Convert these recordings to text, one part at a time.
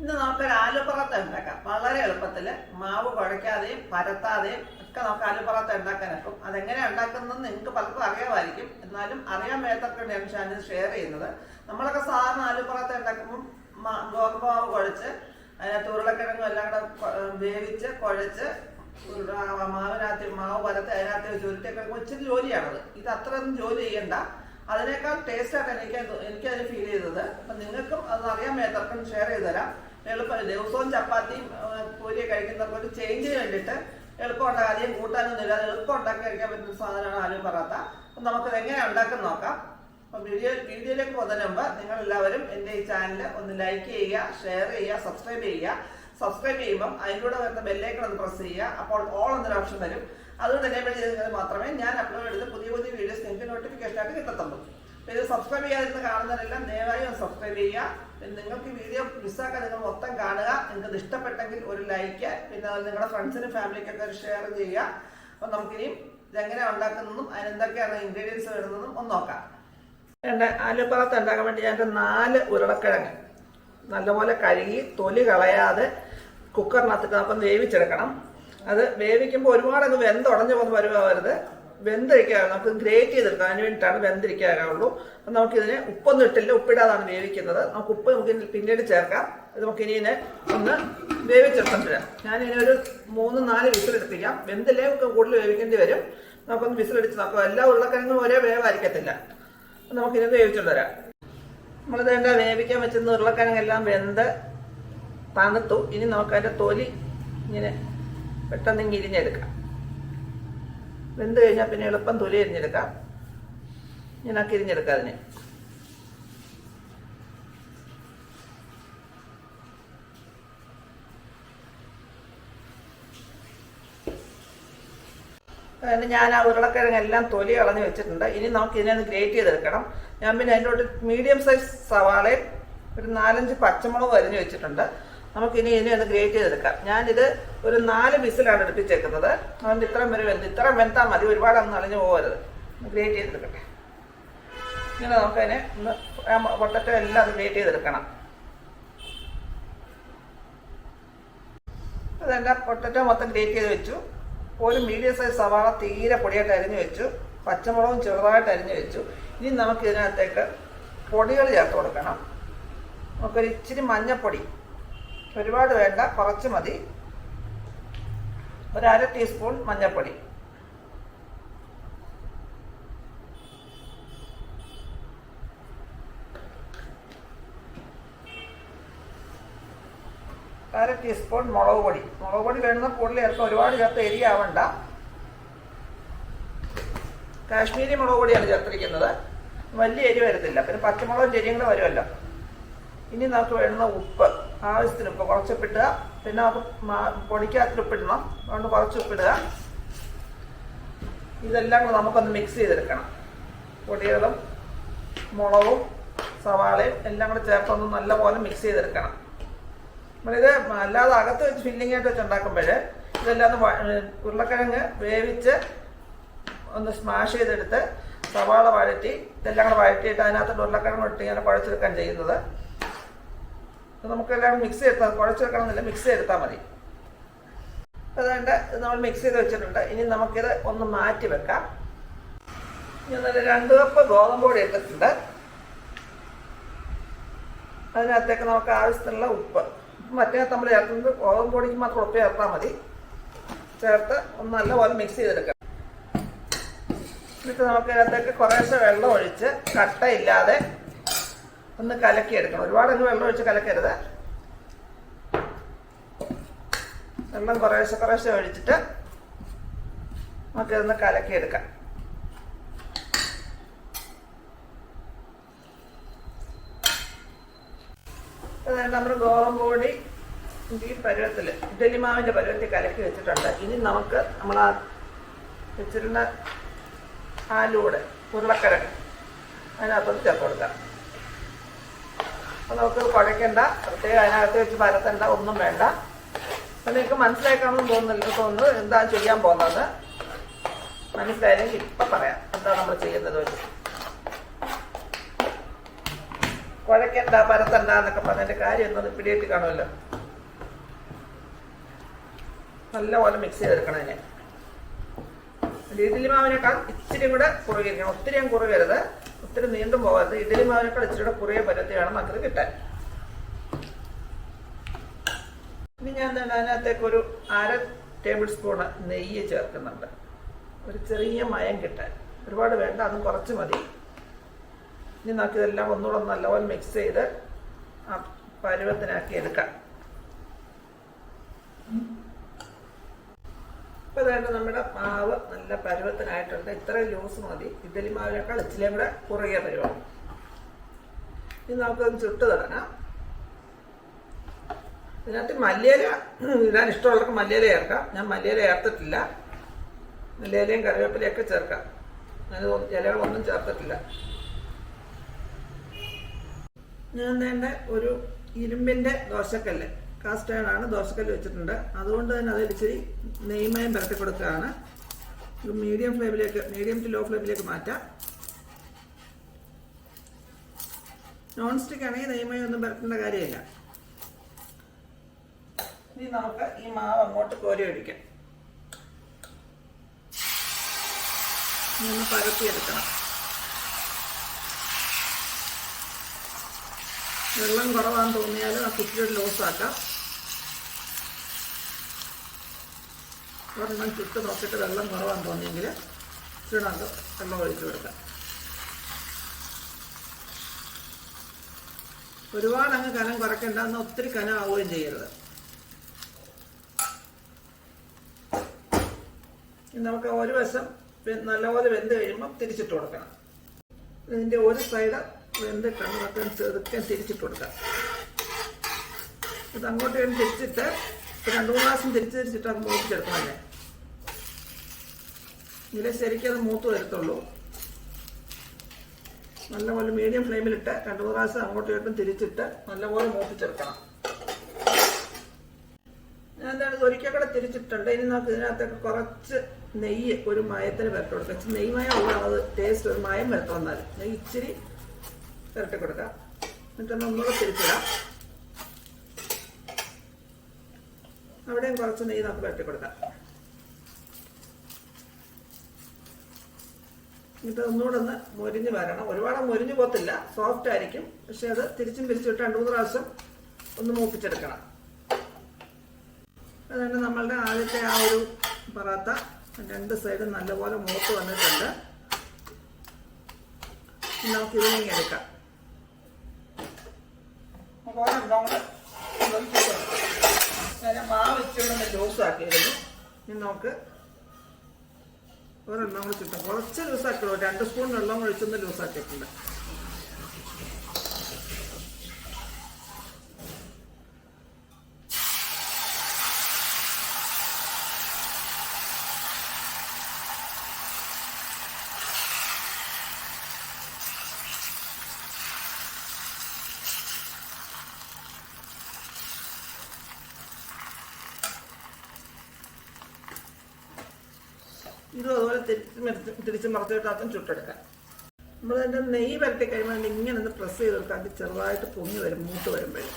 ഇന്ന് നമുക്കൊരു ആലുപറത്ത ഉണ്ടാക്കാം വളരെ എളുപ്പത്തിൽ മാവ് കുഴയ്ക്കാതെയും പരത്താതെയും ഒക്കെ നമുക്ക് ആലുപറത്ത ഉണ്ടാക്കാനൊക്കും അതെങ്ങനെ ഉണ്ടാക്കുന്നതെന്ന് നിങ്ങൾക്ക് പലപ്പോഴും അറിയാമായിരിക്കും. എന്നാലും അറിയാൻ മേത്തൊക്കെ ഞാൻ ചാനൽ ഷെയർ ചെയ്യുന്നത്. നമ്മളൊക്കെ സാധാരണ ആലുപറത്ത ഉണ്ടാക്കുമ്പോൾ ഗോതമ്പ് മാവ് കുഴച്ച് അതിനകത്ത് ഉരുളക്കിഴങ്ങും എല്ലാം കൂടെ വേവിച്ച് കുഴച്ച് മാവിനകത്ത് മാവ് പരത്ത് അതിനകത്ത് ചുരുട്ടിയൊക്കെ ഇച്ചിരി ജോലിയാണത്. ഇത് അത്രയൊന്നും ജോലി ചെയ്യണ്ട. അതിനേക്കാൾ ടേസ്റ്റ് ആയിട്ട് എനിക്ക് എനിക്ക് അതിന് ഫീൽ ചെയ്തത്. അപ്പം നിങ്ങൾക്കും അത് അറിയാൻ മേത്തർക്കും ഷെയർ ചെയ്ത് തരാം. എളുപ്പം ദിവസവും ചപ്പാത്തിയും പൂരിയും കഴിക്കുന്നവർക്ക് ഒരു ചേഞ്ചിന് വേണ്ടിയിട്ട് എളുപ്പം ഉണ്ടാക്കാം അധികം കൂട്ടാനൊന്നും ഇല്ലാതെ എളുപ്പം ഉണ്ടാക്കി കഴിക്കാൻ പറ്റുന്ന സാധനമാണ് ആലു പറാത്ത അപ്പം നമുക്കത് എങ്ങനെ ഉണ്ടാക്കാൻ നോക്കാം. അപ്പം വീഡിയോ വീഡിയോയിലേക്ക് പോകുന്നതിന് മുമ്പ് നിങ്ങൾ എല്ലാവരും എന്റെ ഈ ചാനൽ ഒന്ന് ലൈക്ക് ചെയ്യുക ഷെയർ ചെയ്യുക സബ്സ്ക്രൈബ് ചെയ്യുക. സബ്സ്ക്രൈബ് ചെയ്യുമ്പം അതിലൂടെ വരുന്ന ബെല്ലേക്കൺ ഒന്ന് പ്രസ് ചെയ്യുക. അപ്പോൾ ഓൾ എന്നൊരു ഓപ്ഷൻ വരും. അതുകൊണ്ട് എനേബിൾ ചെയ്തെങ്കിൽ മാത്രമേ ഞാൻ അപ്ലോഡ് ചെയ്ത് പുതിയ പുതിയ വീഡിയോസ് നിങ്ങൾക്ക് നോട്ടിഫിക്കേഷൻ ആയിട്ട് കിട്ടത്തുള്ളൂ. ഇത് സബ്സ്ക്രൈബ് ചെയ്യാതിരുന്ന് കാണുന്നവരെല്ലാം ദയവായി ഒന്ന് സബ്സ്ക്രൈബ് ചെയ്യുക. പിന്നെ നിങ്ങൾക്ക് വീഡിയോ മിസ്സാക്കാൻ നിങ്ങൾ മൊത്തം കാണുക. നിങ്ങൾക്ക് ഇഷ്ടപ്പെട്ടെങ്കിൽ ഒരു ലൈക്ക് പിന്നെ നിങ്ങളുടെ ഫ്രണ്ട്സിനും ഫാമിലിക്കൊക്കെ ഒരു ഷെയർ ചെയ്യുക. അപ്പോൾ നമുക്കിനിയും ഇതെങ്ങനെ ഉണ്ടാക്കുന്നതും അതിനെന്തൊക്കെയാണ് ഇൻഗ്രീഡിയൻസ് വരുന്നതും ഒന്ന് നോക്കാം. എന്റെ ആലുപ്പറത്ത് ഉണ്ടാക്കാൻ വേണ്ടി ഞാൻ നാല് ഉരുളക്കിഴങ്ങ് നല്ലപോലെ കഴുകി തൊലി കളയാതെ കുക്കറിനകത്തിട്ട് അപ്പം വേവിച്ചെടുക്കണം. അത് വേവിക്കുമ്പോൾ ഒരുപാട് അങ്ങ് വെന്തുടഞ്ഞു പോകുന്ന പരുവാവരുത്. വെന്തിരിക്കാൻ നമുക്ക് ഗ്രേറ്റ് ചെയ്തെടുക്കാം. അതിന് വേണ്ടിയിട്ടാണ് വെന്തിരിക്കാവുള്ളൂ അപ്പം നമുക്കിതിന് ഉപ്പൊന്നും ഇട്ടില്ല. ഉപ്പിടാതാണ് വേവിക്കുന്നത്. നമുക്ക് ഉപ്പ് നമുക്ക് പിന്നീട് ചേർക്കാം. ഇത് നമുക്ക് ഇനി ഇതിനെ ഒന്ന് വേവിച്ചെടുത്തിട്ട് ഞാനിനി ഒരു മൂന്ന് നാല് വിസിലെടുപ്പിക്കാം. വെന്തില്ലേ നമുക്ക് കൂടുതൽ വേവിക്കേണ്ടി വരും. നമുക്കൊന്ന് വിസിലടിച്ച് നോക്കാം. എല്ലാ ഉരുളക്കിഴങ്ങും ഒരേ വേവായിരിക്കത്തില്ല. അപ്പം നമുക്കിത് വേവിച്ചുകൊണ്ട് വരാം. നമ്മളിത് എന്താ വേവിക്കാൻ വെച്ചിരുന്ന ഉരുളക്കിഴങ്ങെല്ലാം വെന്ത് തണുത്തു. ഇനി നമുക്ക് അതിന്റെ തൊലി ഇങ്ങനെ പെട്ടെന്ന് ഇങ്ങനെ ഇരിഞ്ഞെടുക്കാം. വെന്ത് കഴിഞ്ഞാൽ പിന്നെ എളുപ്പം തൊലി എരിഞ്ഞെടുക്കാം ആ ഇരിഞ്ഞെടുക്കാം അതിന്. അതിന് ഞാൻ ആ ഉരുളക്കിഴങ്ങെല്ലാം തൊലി കളഞ്ഞ് വെച്ചിട്ടുണ്ട്. ഇനി നമുക്ക് ഇതിനെ ഒന്ന് ഗ്രേറ്റ് ചെയ്തെടുക്കണം. ഞാൻ പിന്നെ അതിന്റെ മീഡിയം സൈസ് സവാളയും ഒരു നാലഞ്ച് പച്ചമുളക് അരിഞ്ഞ് വെച്ചിട്ടുണ്ട്. നമുക്കിനി ഇതിനെ ഒന്ന് ഗ്രേറ്റ് ചെയ്തെടുക്കാം. ഞാനിത് ഒരു നാല് വിസിലാണ് എടുപ്പിച്ചേക്കുന്നത്. അതുകൊണ്ട് ഇത്രയും വരെ വെന്ത് ഇത്രയും വെന്താൽ മതി. ഒരുപാട് അന്ന് അളിഞ്ഞു പോകരുത്. ഗ്രേറ്റ് ചെയ്തെടുക്കട്ടെ. ഇങ്ങനെ നമുക്കതിനെ ഒന്ന് പൊട്ടറ്റോ എല്ലാം അത് ഗ്രേറ്റ് ചെയ്തെടുക്കണം. അതെല്ലാം പൊട്ടറ്റോ മൊത്തം ഗ്രേറ്റ് ചെയ്ത് വെച്ചു. ഒരു മീഡിയം സൈസ് സവാള തീരെ പൊടിയായിട്ട് അരിഞ്ഞു വെച്ചു. പച്ചമുളകും ചെറുതായിട്ട് അരിഞ്ഞു വെച്ചു. ഇനി നമുക്ക് ഇതിനകത്തേക്ക് പൊടികൾ ചേർത്ത് കൊടുക്കണം. നമുക്കൊരു ഇച്ചിരി മഞ്ഞപ്പൊടി. ഒരുപാട് വേണ്ട കുറച്ച് മതി. ഒരു അര ടീസ്പൂൺ മഞ്ഞൾപ്പൊടി. അര ടീസ്പൂൺ മുളക് പൊടി. മുളക് പൊടി വേണമെന്ന് കൂടുതൽ ചേർക്കാം ഒരുപാട് ചേർത്ത് എരിയാവണ്ട. കാശ്മീരി മുളക് പൊടിയാണ് ചേർത്തിരിക്കുന്നത്. വലിയ എരി വരത്തില്ല. പിന്നെ പച്ചമുളകും ചെരിയും കൂടെ വരുമല്ലോ. ഇനി നമുക്ക് വേണ്ടുന്ന ഉപ്പ്. ആവശ്യത്തിന് ഇപ്പോൾ കുറച്ച് ഉപ്പിട്ടുക പിന്നെ അത് പൊടിക്കകത്തിൽ ഉപ്പിടണം അതുകൊണ്ട് കുറച്ച് ഉപ്പിടുക ഇതെല്ലാം കൂടെ നമുക്കൊന്ന് മിക്സ് ചെയ്തെടുക്കണം. പൊടികളും മുളകും സവാളയും എല്ലാം കൂടെ ചേർത്തൊന്ന് നല്ലപോലെ മിക്സ് ചെയ്തെടുക്കണം. നമ്മളിത് അല്ലാതെ അകത്ത് വെച്ച് ഫില്ലിംഗ് ആയിട്ട് വെച്ച് ഉണ്ടാക്കുമ്പോൾ ഇതെല്ലാം ഒന്ന് ഉരുളക്കിഴങ്ങ് വേവിച്ച് ഒന്ന് സ്മാഷ് ചെയ്തെടുത്ത് സവാള വഴറ്റി ഇതെല്ലാം കൂടെ വഴറ്റിയിട്ട് അതിനകത്ത് ഉരുളക്കിഴങ്ങ് ഇട്ട് ഇങ്ങനെ കുഴച്ചെടുക്കാൻ ചെയ്യുന്നത്. നമുക്കെല്ലാം മിക്സ് ചെയ്ത് കുഴച്ചെടുക്കണമെന്നില്ല മിക്സ് ചെയ്തെടുത്താൽ മതി. അതുകൊണ്ട് നമ്മൾ മിക്സ് ചെയ്ത് വെച്ചിട്ടുണ്ട്. ഇനി നമുക്കിത് ഒന്ന് മാറ്റി വെക്കാം. ഇനി ഒരു രണ്ട് കപ്പ് ഗോതമ്പ് പൊടി ഇട്ടിട്ടുണ്ട്. അതിനകത്തേക്ക് നമുക്ക് ആവശ്യത്തിനുള്ള ഉപ്പ്. മറ്റേ നമ്മൾ ചേർക്കുന്നത് ഗോതമ്പ് പൊടിക്ക് മാത്രം ഉപ്പ് ചേർത്താൽ മതി. ചേർത്ത് ഒന്ന് നല്ലപോലെ മിക്സ് ചെയ്തെടുക്കാം. എന്നിട്ട് നമുക്ക് ഇതിനകത്തേക്ക് കുറേശ്ശെ വെള്ളം ഒഴിച്ച് കട്ടയില്ലാതെ ഒന്ന് കലക്കിയെടുക്കണം. ഒരുപാട് അങ്ങ് വെള്ളം ഒഴിച്ച് കലക്കരുത്. വെള്ളം കുറേശ്ശെ കുറേശ്ശെ ഒഴിച്ചിട്ട് നമുക്കിതൊന്ന് കലക്കിയെടുക്കാം. എടുക്കാം നമ്മൾ ഗോതമ്പ് പൊടി ഈ പരുവത്തിൽ ഇഡലി മാവിന്റെ പരുവത്തിൽ കലക്കി വെച്ചിട്ടുണ്ട്. ഇനി നമുക്ക് നമ്മൾ ആ വെച്ചിരുന്ന ആലൂടെ ഉരുളക്കിഴങ്ങ്. അതിനകത്തൊന്ന് ചേർത്ത് കൊടുക്കാം. അപ്പോൾ നമുക്ക് കുഴയ്ക്കണ്ട. പ്രത്യേകം അതിനകത്ത് വെച്ച് പരത്തണ്ട ഒന്നും വേണ്ട. അപ്പം നിങ്ങൾക്ക് മനസ്സിലാക്കാമെന്ന് തോന്നുന്നില്ല തോന്നുന്നു എന്താ ചെയ്യാൻ പോകുന്നത്. മനസ്സിലായില്ലെങ്കിൽ ഇപ്പം പറയാം എന്താ നമ്മൾ ചെയ്യുന്നത് വെച്ച്. കുഴക്കണ്ട പരത്തണ്ട എന്നൊക്കെ പറഞ്ഞതിന്റെ കാര്യം എന്നത് പിടിയിട്ട് കാണുമല്ലോ. നല്ലപോലെ മിക്സ് ചെയ്തെടുക്കണം അതിനെ. ഇഡലി മാവിനേക്കാൾ ഇച്ചിരി കൂടെ കുറുകിയിരിക്കണം ഒത്തിരി ഞാൻ കുറുകരുത് ഒത്തിരി നീണ്ടും പോകരുത് ഇഡലി മാവിനേക്കാൾ ഇച്ചിരിയുടെ കുറേ പരത്തിയാണ് പരത്തി കിട്ടാൻ. ഇനി ഞാൻ എന്താണ് അതിനകത്തേക്ക് ഒരു അര ടേബിൾ സ്പൂണ് നെയ്യ് ചേർക്കുന്നുണ്ട്. ഒരു ചെറിയ മയം കിട്ടാൻ. ഒരുപാട് വേണ്ട അതും കുറച്ച് മതി. ഇനി നമുക്ക് ഇതെല്ലാം ഒന്നുകൂടെ നല്ലപോലെ മിക്സ് ചെയ്ത് ആ പരുവത്തിനാക്കി എടുക്കാം. ഇപ്പൊ അതുകൊണ്ട് നമ്മുടെ മാവ് നല്ല പരുവത്തിനായിട്ടുണ്ട്. ഇത്ര ലൂസ് മതി. ഇഡലി മാവിനേക്കാൾ ഇച്ചിരി കൂടെ കുറുകിയ പരുവാണ്. ഇനി നമുക്കൊന്ന് ചുട്ട് തുടങ്ങാം. ഇതിനകത്ത് മല്ലിയില ഇടാൻ ഇഷ്ടമുള്ളവർക്ക് മല്ലിയില ചേർക്കാം. ഞാൻ മല്ലിയില ചേർത്തിട്ടില്ല. മല്ലിയിലയും കറിവേപ്പിലയൊക്കെ ചേർക്കാം. ഞാൻ ഇലകളൊന്നും ചേർത്തിട്ടില്ല. ഞാൻ തന്നെ ഒരു ഇരുമ്പിന്റെ ദോശക്കല്ല്. കാസ്റ്റ് ആണ് ദോശക്കല്ല് വെച്ചിട്ടുണ്ട്. അതുകൊണ്ട് തന്നെ അതിൽ ഇച്ചിരി നെയ്മയം പരത്തി കൊടുക്കുകയാണ്. മീഡിയം ഫ്ലെയിമിലേക്ക് മീഡിയം ടു ലോ ഫ്ലെയിമിലേക്ക് മാറ്റാം. നോൺ സ്റ്റിക്ക് ആണെങ്കിൽ നെയ്മയം ഒന്നും പരത്തേണ്ട കാര്യമില്ല. ഇനി നമുക്ക് ഈ മാവ് അങ്ങോട്ട് കോരി ഒഴിക്കാം. ഒന്ന് പരത്തിയെടുക്കണം. വെള്ളം കുറവാന്ന് തോന്നിയാലും ആ കുറ്റിയുടെ ലൂസാക്കാം ഒരെണ്ണം ചുട്ട് നോക്കിയിട്ട് വെള്ളം കുറവാന്ന് തോന്നിയെങ്കിൽ ചൂടാണ്ട് വെള്ളം ഒഴിച്ചു കൊടുക്കാം. ഒരുപാട് അങ്ങ് കനം കുറയ്ക്കണ്ട എന്നാൽ ഒത്തിരി കനം ആവുകയും ചെയ്യരുത്. നമുക്ക് ഒരു വശം നല്ലപോലെ വെന്ത് കഴിയുമ്പോൾ തിരിച്ചിട്ട് കൊടുക്കണം. ഇതിന്റെ ഒരു സൈഡ് വെന്തിട്ടാണ് നമുക്ക് ചെറുക്കാൻ തിരിച്ചിട്ട് കൊടുക്കാം. ഇത് അങ്ങോട്ട് തിരിച്ചിട്ട് രണ്ട് മൂന്ന് പ്രാവശ്യം തിരിച്ച് തിരിച്ചിട്ട് അത് മൂപ്പിച്ചെടുക്കണമല്ലേ ഇതിൽ ശരിക്കും അത് മൂത്ത് വരത്തുള്ളൂ. നല്ലപോലെ മീഡിയം ഫ്ലെയിമിലിട്ട് രണ്ട് മൂന്ന് പ്രാവശ്യം അങ്ങോട്ടും ഇങ്ങോട്ടും തിരിച്ചിട്ട് നല്ലപോലെ മൂപ്പിച്ചെടുക്കണം ഞാൻ എന്താണ് ഒരിക്കൽ കൂടെ തിരിച്ചിട്ടുണ്ട്. ഇനി നമുക്ക് ഇതിനകത്തൊക്കെ കുറച്ച് നെയ്യ് ഒരു മയത്തിന് പുരട്ടി കൊടുക്കാം. ഇച്ചിരി നെയ്യ് മയം ഉള്ളതാണ്. അത് ടേസ്റ്റ് ഒരു മയം വരട്ട് വന്നാൽ നെയ്യ് ഇച്ചിരി പുരട്ടി കൊടുക്കാം. എന്നിട്ടൊന്ന് ഒന്നുകൂടെ തിരിച്ചിടാം. അവിടെയും കുറച്ച് നെയ്യ് നമുക്ക് വരട്ടി കൊടുക്കാം. എന്നിട്ട് ഒന്നുകൂടെ ഒന്ന് മൊരിഞ്ഞ് വരണം. ഒരുപാട് മൊരിഞ്ഞ് പോത്തില്ല സോഫ്റ്റ് ആയിരിക്കും. പക്ഷെ അത് തിരിച്ചും പിരിച്ചിട്ട് രണ്ട് മൂന്ന് പ്രാവശ്യം ഒന്ന് മൂപ്പിച്ചെടുക്കണം. അതുകൊണ്ട് നമ്മളുടെ ആദ്യത്തെ ആ ഒരു പറാത്ത രണ്ട് സൈഡും നല്ലപോലെ മൂത്ത് വന്നിട്ടുണ്ട്. നമുക്ക് ഇതിനെ എടുക്കാം. നമുക്ക് ഒരെണ്ണം കൂടെ ഒഴിച്ച് കൊടുക്കാം. മാവ് ഇനി നമുക്ക് ഒരെണ്ണം കൂടി ചുറ്റും കുറച്ച് ലൂസാക്കിയുള്ളൂ രണ്ട് സ്പൂൺ വെള്ളം ഒഴിച്ചൊന്ന് ലൂസാക്കിയിട്ടുണ്ട് ഇതും അതുപോലെ തിരിച്ച് തിരിച്ച് മറച്ചിട്ടാക്കും ചുട്ടെടുക്കാം. നമ്മൾ അതിന്റെ നെയ്യ് പരട്ടി കഴിയുമ്പോൾ ഇങ്ങനെ ഒന്ന് പ്രസ് ചെയ്ത് കൊടുക്കാം അത് ചെറുതായിട്ട് പൊങ്ങി വരും മൂട്ട് വരുമ്പോഴേ.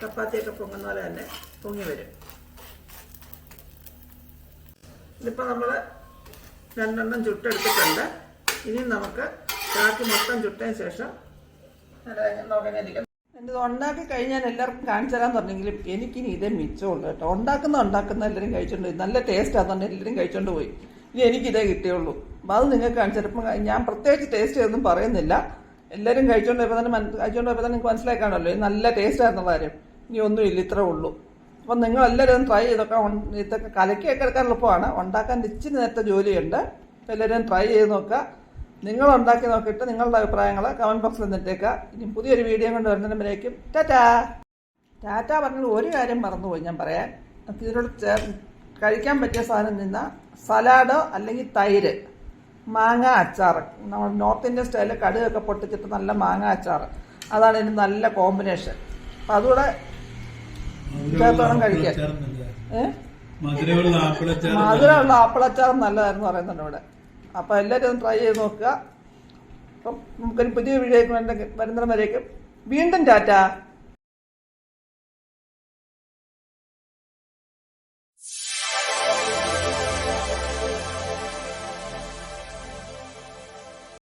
ചപ്പാത്തിയൊക്കെ പൊങ്ങുന്ന പോലെ തന്നെ പൊങ്ങി വരും. ഇതിപ്പോൾ നമ്മൾ രണ്ടെണ്ണം ചുട്ടെടുത്തിട്ടുണ്ട്. ഇനി നമുക്ക് ബാക്കി മൊത്തം ചുട്ടതിന് ശേഷം നോക്കാനിരിക്കും എന്റെ ഉണ്ടാക്കി കഴിഞ്ഞാൽ എല്ലാവർക്കും കാണിച്ചു തരാൻ പറഞ്ഞെങ്കിലും എനിക്കിനി ഇതേ മിച്ചമുള്ളൂ കേട്ടോ. ഉണ്ടാക്കുന്ന ഉണ്ടാക്കുന്ന എല്ലാവരും കഴിച്ചോണ്ട് പോയി. നല്ല ടേസ്റ്റ് ആണെന്ന് എല്ലാവരും കഴിച്ചോണ്ട് പോയി. ഇനി എനിക്കിതേ കിട്ടിയുള്ളൂ. അപ്പം അത് നിങ്ങൾക്ക് കാണിച്ചപ്പോൾ ഞാൻ പ്രത്യേകിച്ച് ടേസ്റ്റ് ഒന്നും പറയുന്നില്ല. എല്ലാവരും കഴിച്ചോണ്ട് പോയപ്പോൾ തന്നെ കഴിച്ചോണ്ട് പോയപ്പോൾ തന്നെ നിങ്ങൾക്ക് മനസ്സിലായി കാണുമല്ലോ നല്ല ടേസ്റ്റ് ആയിരുന്ന കാര്യം. ഇനി ഒന്നും ഇല്ല ഇത്രേ ഉള്ളൂ. അപ്പം നിങ്ങൾ എല്ലാവരും ട്രൈ ചെയ്തൊക്കെ ഇതൊക്കെ കലക്കിയൊക്കെ എടുക്കാൻ എളുപ്പമാണ് ഉണ്ടാക്കാൻ ഇച്ചിരി നേരത്തെ ജോലിയുണ്ട്. എല്ലാവരും ട്രൈ ചെയ്ത് നോക്കുക. നിങ്ങൾ ഉണ്ടാക്കി നോക്കിയിട്ട് നിങ്ങളുടെ അഭിപ്രായങ്ങൾ കമന്റ് ബോക്സിൽ നിന്നിട്ടേക്കുക ഇനി പുതിയൊരു വീഡിയോ കൊണ്ട് വരുന്നതിനേക്കും ടാറ്റാ. ടാറ്റ പറഞ്ഞത് ഒരു കാര്യം മറന്നുപോയി ഞാൻ പറയാൻ. നമുക്ക് ഇതിനോട് കഴിക്കാൻ പറ്റിയ സാധനം നിന്ന സലാഡോ അല്ലെങ്കിൽ തൈര്. മാങ്ങ അച്ചാർ. നമ്മൾ നോർത്ത് ഇന്ത്യൻ സ്റ്റൈലിൽ കടുകൊക്കെ പൊട്ടിച്ചിട്ട് നല്ല മാങ്ങ അച്ചാർ. അതാണ് ഇതിന് നല്ല കോമ്പിനേഷൻ. അപ്പം അതുകൂടെ ചേർത്തോളം ആപ്പിളച്ചാർ മധുരമുള്ള ആപ്പിളച്ചാർ നല്ലതായിരുന്നു പറയുന്നുണ്ട് ഇവിടെ. അപ്പോൾ എല്ലാവരും ഒന്ന് ട്രൈ ചെയ്ത് നോക്കുക. അപ്പം നമുക്കൊരു പുതിയ വീഡിയോ വരുന്നവരേക്കും വീണ്ടും ടാറ്റ.